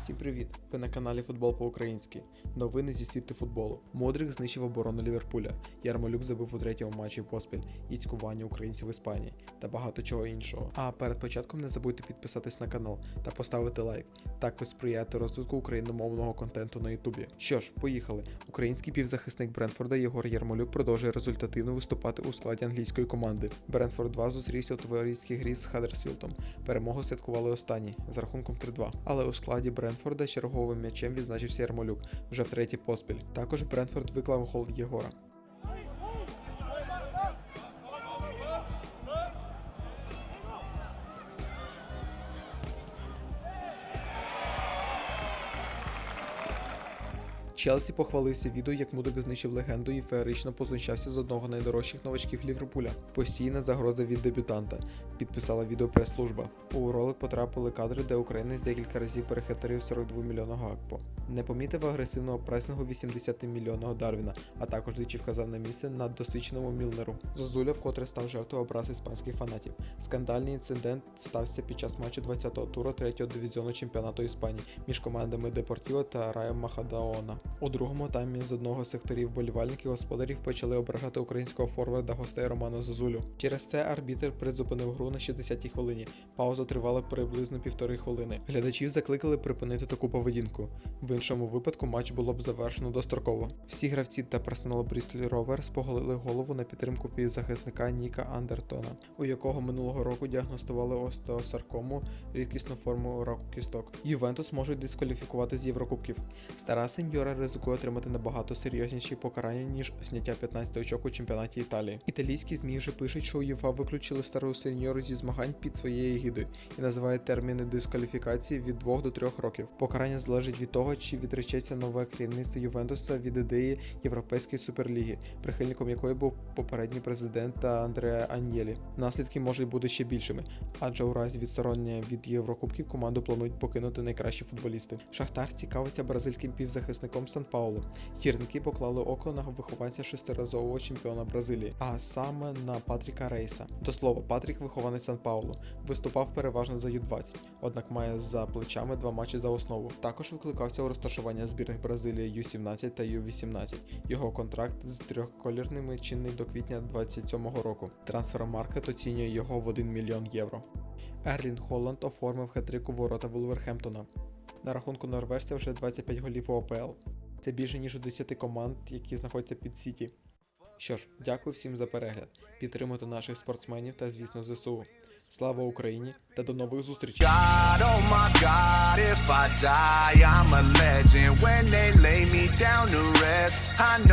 Всім привіт! Ви на каналі Футбол по-українськи. Новини зі світу футболу. Модрик знищив оборону Ліверпуля. Ярмолюк забив у третьому матчі поспіль і цькування українців в Іспанії та багато чого іншого. А перед початком не забудьте підписатись на канал та поставити лайк. Так ви сприяєте розвитку україномовного контенту на Ютубі. Що ж, поїхали. Український півзахисник Брентфорда Єгор Ярмолюк продовжує результативно виступати у складі англійської команди. Брентфорд 2 зустрівся у товариській грі з Хадерсфілдом. Перемогу святкували останні з рахунком 3-2. Але у складі Брентфорда черговим м'ячем відзначився Ярмолюк вже втретє поспіль. Також Бренфорд виклав гол Єгора. Челсі похвалився відео, як Мудрик знищив легенду і феєрично позначався з одного найдорожчих новачків Ліверпуля. Постійна загроза від дебютанта, підписала відео прес-служба. У ролик потрапили кадри, де українець декілька разів перехитрив 42 мільйонного Гакпо. Не помітив агресивного пресингу 80 мільйонного Дарвіна, а також двічі вказав на місце на досвідченому Мілнеру. Зозуля вкотре став жертвою образ іспанських фанатів. Скандальний інцидент стався під час матчу 20-го туру 3-го дивізіону чемпіонату Іспанії між командами Депортіво та Раєм Махадаона. У другому таймі з одного з секторів болівальники господарів почали ображати українського форварда гостей Романа Зозулю. Через це арбітр призупинив гру на 60-й хвилині. Пауза тривала приблизно півтори хвилини. Глядачів закликали припинити таку поведінку. В іншому випадку матч було б завершено достроково. Всі гравці та персонал Брістолі Роверс поголили голову на підтримку півзахисника Ніка Андертона, у якого минулого року діагностували остеосаркому рідкісну форму раку кісток. Ювентус можуть дискваліфікувати з Єврокубків. Стара сеньора ризикує отримати набагато серйозніші покарання, ніж зняття 15 очок у чемпіонаті Італії. Італійські ЗМІ вже пишуть, що УЄФА виключили стару сеньору зі змагань під своєю гідою і називають терміни дискваліфікації від 2 до 3 років. Покарання залежить від того, чи відречеться нове керівництво Ювентуса від ідеї Європейської суперліги, прихильником якої був попередній президент Андреа Аньєлі. Наслідки можуть бути ще більшими, адже у разі відсторонення від Єврокубків команду планують покинути найкращі футболісти. Шахтар цікавиться бразильським півзахисником Сан Паулу. Гірники поклали око на вихованця шестиразового чемпіона Бразилії, а саме на Патріка Рейса. До слова, Патрік вихованець Сан Паулу. Виступав переважно за Ю-20, однак має за плечами два матчі за основу. Також викликався у розташування збірних Бразилії Ю-17 та Ю-18. Його контракт з трьохколірними чинний до квітня 27-го року. Трансфермаркет оцінює його в 1 мільйон євро. Ерлін Холланд оформив хетрик у ворота Вулверхемптона. На рахунку норвежця вже 25 голів у ОПЛ. Це більше ніж у 10 команд, які знаходяться під Сіті. Що ж, дякую всім за перегляд. Підтримуйте наших спортсменів та, звісно, ЗСУ. Слава Україні та до нових зустрічей! Oh.